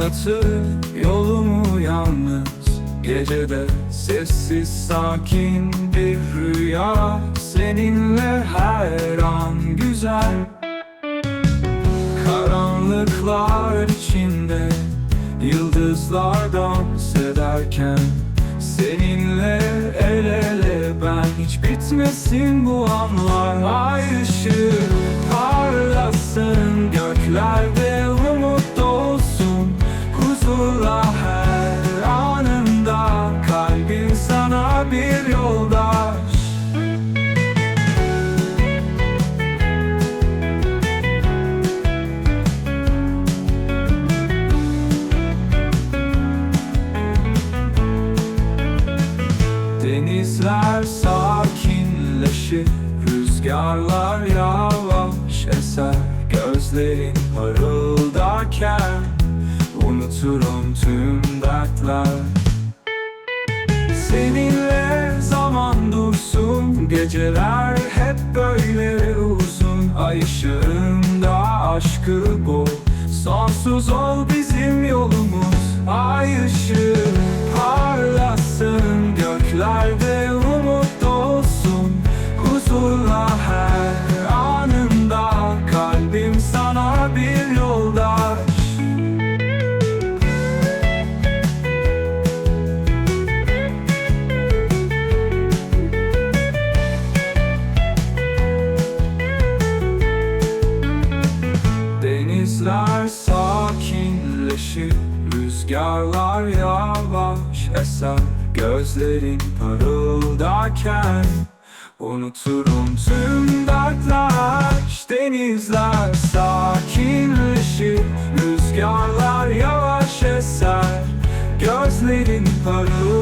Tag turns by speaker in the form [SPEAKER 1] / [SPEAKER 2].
[SPEAKER 1] Aydınlatır yolumu yalnız. Gecede sessiz sakin bir rüya. Seninle her an güzel. Karanlıklar içinde Yıldızlar dans ederken. Seninle el ele ben Hiç bitmesin bu anlar. Ay ışığı bir yoldaş. Denizler sakinleşir Rüzgarlar yavaş eser. Gözlerin parıldarken Unuturum tüm dertler Geceler hep böyle uzun. Ay ışığında aşkı bul. Sonsuz ol bizim yolumuz. Ay ışığı parlasın. Göklerde umut dolsun Huzurla her sakinleşir Rüzgarlar yavaş eser. Gözlerin parıldarken Unuturum tüm dertler. Denizler sakinleşir Rüzgarlar yavaş eser. Gözlerin parıldarken